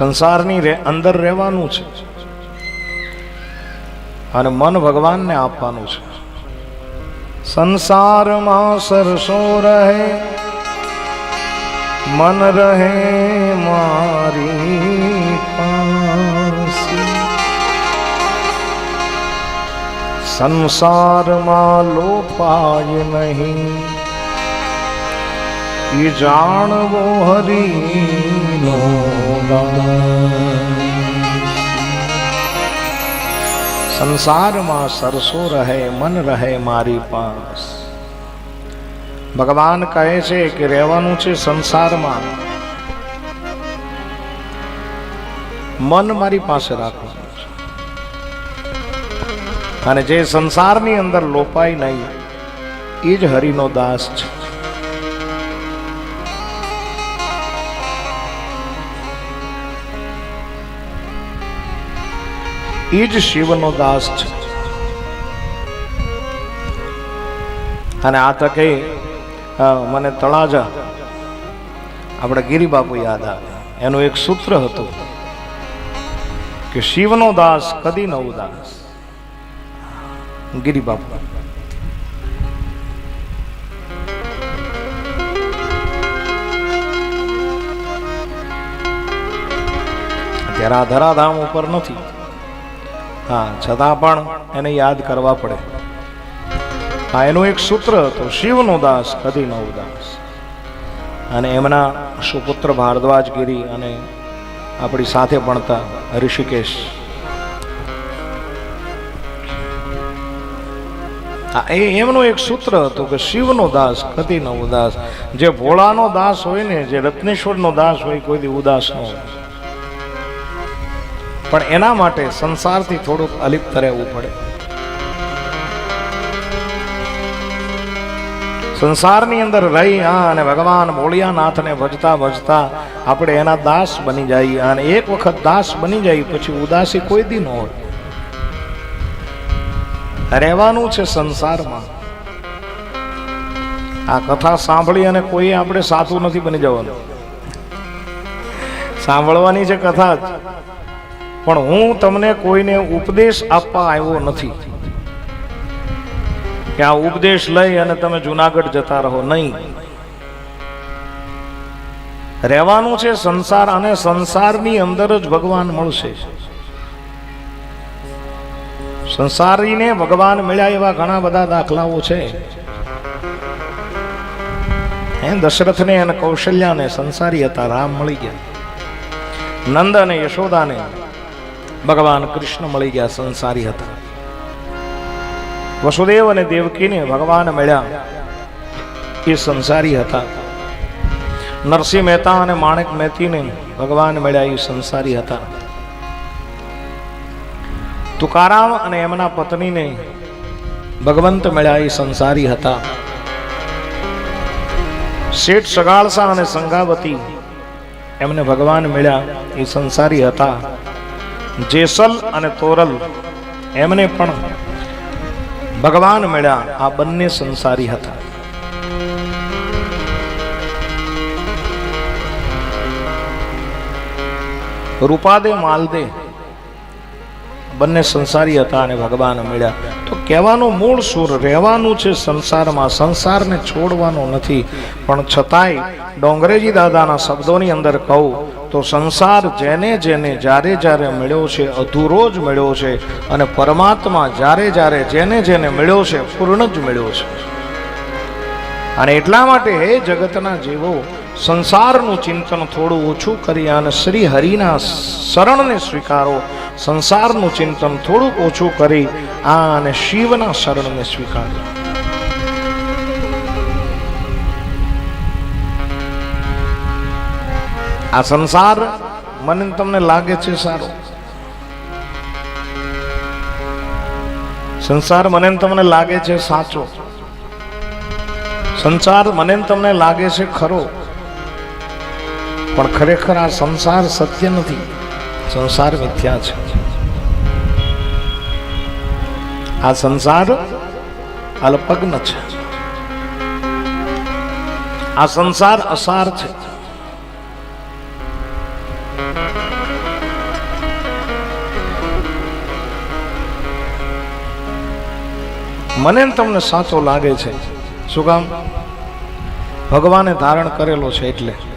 સંસારની અંદર રહેવાનું છે. અને મન ભગવાનને આપવાનું છે. સંસારમાં સરસો રહે, મન રહે મારી પાસે. સંસારમાં લોપાય નહીં. એ જાણવો હરીનો સંસારમાં સરસો રહે, મન રહે મારી પાસ. ભગવાન કહે છે કે રહેવાનું છે સંસારમાં. મન મારી પાસે રાખવાનું છે. અને જે સંસારની અંદર લોપાય નહીં, એ જ હરિનો દાસ છે. એ જ શિવનો દાસ છે. અને આ તકે મને તળાજા આપણા ગિરિબાપુ યાદ આવે. એનું એક સૂત્ર હતું કે શિવનો દાસ કદી ન ઉદાસ. ગિરિબાપુ. ત્યારે આ ધરાધામ ઉપર નથી. હા, છતાં પણ એને યાદ કરવા પડે. હા, એનું એક સૂત્ર હતું, શિવનો દાસ કદી ન ઉદાસ અને એમના સુપુત્ર ભારદ્વાજગીરી અને આપણી સાથે ભણતા ઋષિકેશ. હા, એ એમનું એક સૂત્ર હતું કે શિવનો દાસ કદી ન ઉદાસ જે ભોળાનો દાસ હોય ને, જે રત્નેશ્વરનો દાસ હોય, કોઈ દી ઉદાસ ન હોય. પણ એના માટે સંસારથી થોડુંક અલિપ્ત રહેવું પડે. સંસારની અંદર રહી હા અને ભગવાન ભોળિયાનાથને ભજતા ભજતા આપણે એના દાસ બની જઈએ અને એક વખત દાસ બની જાય પછી ઉદાસી કોઈ દી ન હોય. રહેવાનું છે સંસારમાં. આ કથા સાંભળી અને કોઈ આપણે સાચું નથી બની જવાનું. સાંભળવાની છે કથા જ. પણ હું તમને કોઈને ઉપદેશ આપવા આવ્યો નથી. કે આ ઉપદેશ લઈ અને તમે જુનાગઢ જતા રહો નહીં. રહેવાનું છે સંસાર અને સંસારની અંદર જ ભગવાન મળશે. સંસારીને ભગવાન મળ્યા એવા ઘણા બધા દાખલાઓ છે. દશરથને અને કૌશલ્યાને સંસારી હતા, રામ મળી ગયા. નંદ અને યશોદાને. ભગવાન કૃષ્ણ મળી ગયા સંસારી હતા. વસુદેવ અને દેવકીને ભગવાન મળ્યા. એ સંસારી હતા. નરસિંહ મહેતા અને માણેક મહેતીને ભગવાન મળ્યા એ સંસારી હતા. તુકારામ અને એમના પત્નીને ભગવંત મળ્યા એ સંસારી હતા. શેઠ સગાળસા અને સંગાવતી એમને ભગવાન મળ્યા એ સંસારી હતા. જેસલ અને તોરલ, એમને પણ ભગવાન મળ્યા. આ બંને સંસારી હતા. રૂપાદે, માલદે બંને સંસારી હતા અને ભગવાન મળ્યા. તો કહેવાનો મૂળ સુર રહેવાનું છે સંસારમાં, સંસારને છોડવાનો નથી. પણ છતાંય ડોંગરેજી દાદાના શબ્દોની અંદર કહું તો સંસાર જેને જેને જ્યારે જ્યારે મળ્યો છે, અધૂરો જ મળ્યો છે અને પરમાત્મા જ્યારે જ્યારે જેને જેને મળ્યો છે, પૂર્ણ જ મળ્યો છે. અને એટલા માટે હે જગતના જીવો સંસારનું ચિંતન થોડું ઓછું કરી અને શ્રી હરિના શરણને સ્વીકારો. સંસારનું ચિંતન થોડુંક ઓછું કરી આ અને શિવના શરણને સ્વીકારો આ સંસાર મને તમને લાગે છે સારો. સંસાર મને તમને લાગે છે સાચો. સંસાર મને તમને લાગે છે ખરો. પણ ખરેખર આ સંસાર સત્ય નથી. સંસાર મિથ્યા છે. આ સંસાર અલ્પગ્ન છે. આ સંસાર અસાર છે. મને તમને સાચો લાગે છે. શું કામ? ભગવાને ધારણ કરેલો છે એટલે.